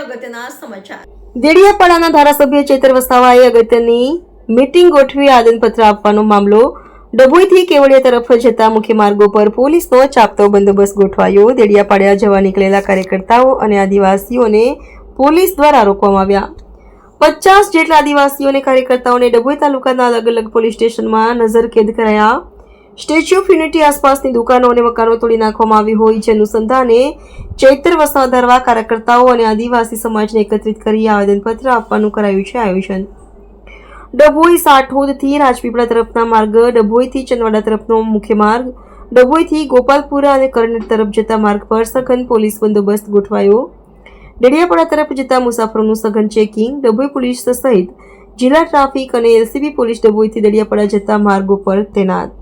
અગત્યના સમાચાર. દેડિયાપાડાના ધારાસભ્ય ચેતર વસાવાએ અગત્યની મીટિંગ ગોઠવી આદનપત્ર આપવાનો મામલો. ડભોઈથી કેવડિયા તરફ જતા મુખ્ય માર્ગો પર પોલીસનો ચાપતો બંદોબસ્ત ગોઠવાયો. દેડિયાપાડા જવા નીકળેલા કાર્યકર્તાઓ અને આદિવાસીઓને પોલીસ દ્વારા રોકવામાં આવ્યા. પચાસ જેટલા આદિવાસીઓ અને કાર્યકર્તાઓને ડભોઈ તાલુકાના અલગ અલગ પોલીસ સ્ટેશનમાં નજરકેદ કરાયા. સ્ટેચ્યુ ઓફ યુનિટી આસપાસની દુકાનો અને મકાનો તોડી નાખવામાં આવી હોય જે અનુસંધાને ચૈત્ર વસાવા ધરવા કાર્યકર્તાઓ અને આદિવાસી સમાજને એકત્રિત કરી આવેદનપત્ર આપવાનું કરાયું છે આયોજન. ડભોઈ સાઠોદથી રાજપીપળા તરફના માર્ગ, ડભોઈથી ચંદવાડા તરફનો મુખ્ય માર્ગ, ડભોઈથી ગોપાલપુરા અને કરનેટ તરફ જતા માર્ગ પર સઘન પોલીસ બંદોબસ્ત ગોઠવાયો. ડેડિયાપાડા તરફ જતા મુસાફરોનું સઘન ચેકિંગ, ડભોઈ પોલીસ સહિત જિલ્લા ટ્રાફિક અને એલસીબી પોલીસ ડભોઈથી ડેડિયાપાડા જતા માર્ગો પર તૈનાત.